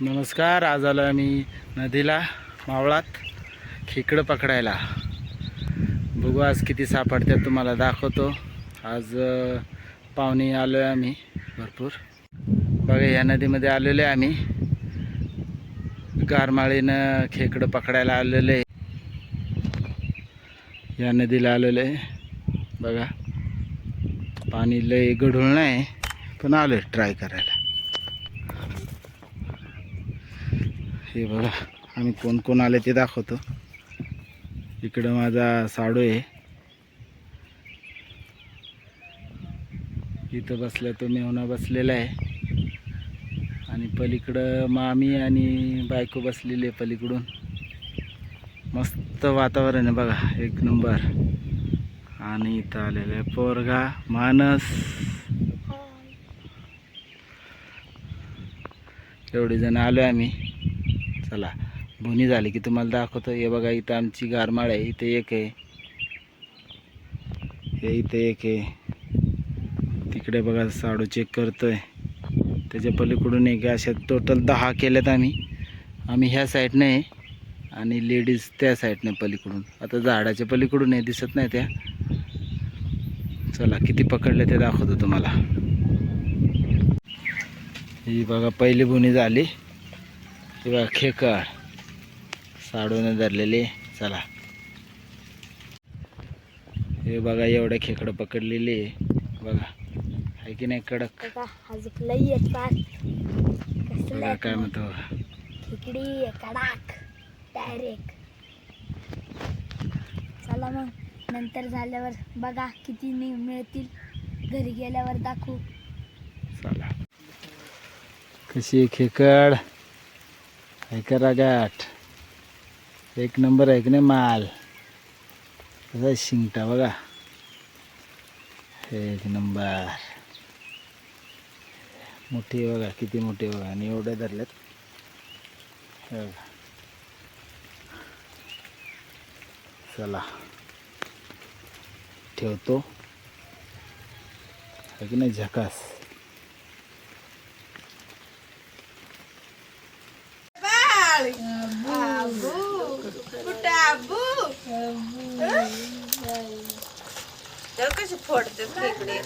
नमस्कार आज आलो आम्ही नदीला मावळात खेकडं पकडायला. बघू आज किती सापडतात तुम्हाला दाखवतो. आज पाहुणे आलो आहे आम्ही भरपूर. बघा या नदीमध्ये आलेलो आहे आम्ही. गारमाळीनं खेकडं पकडायला आलेलं आहे. या नदीला आलेलं आहे. बघा पाणी लय गढूळ नाही पण आलो आहे ट्राय करायला. हे बघा आम्ही कोण कोण आले ते दाखवतो. इकडं माझा साडू आहे. इथं बसला तो मेहुणा बसलेला आहे. आणि पलीकडं मामी आणि बायको बसलेली आहे पलीकडून. मस्त वातावरण आहे बघा एक नंबर. आणि इथं आलेलं आहे पोरगा मानस. एवढे जण आलो आम्ही. चला. भुनी झाली की तुम्हाला दाखवतो. हे बघा इथं आमची गारमाळ आहे. इथे एक आहे. हे इथे एक आहे. तिकडे बघा साडू चेक करतोय. त्याच्या पलीकडून एक अशा टोटल दहा केल्यात आम्ही. आम्ही ह्या साईडने आहे. आणि लेडीज त्या साईडने पलीकडून. आता झाडाच्या पलीकडून आहे. दिसत नाही त्या. चला किती पकडले ते दाखवतो तुम्हाला. ही बघा पहिली बुनी झाली. बघा खेकळ साडूने धरलेली. चला. हे बघा एवढे खेकडं पकडलेली. बघा. आहे की नाही कडक? बघा काय म्हणतो. खिकडी कडाक. डायरेक्ट चला मग नंतर झाल्यावर बघा किती मिळतील. घरी गेल्यावर दाखवू. चला. कशी खेकड? आहे का रागाट एक नंबर आहे की नाही माल? कसा आहे शिंगटा बघा. एक नंबर. मोठी बघा किती मोठी बघा. आणि एवढे धरलेत. बघा. चला. ठेवतो. की नाही झकास? कशी फोडते खेकडे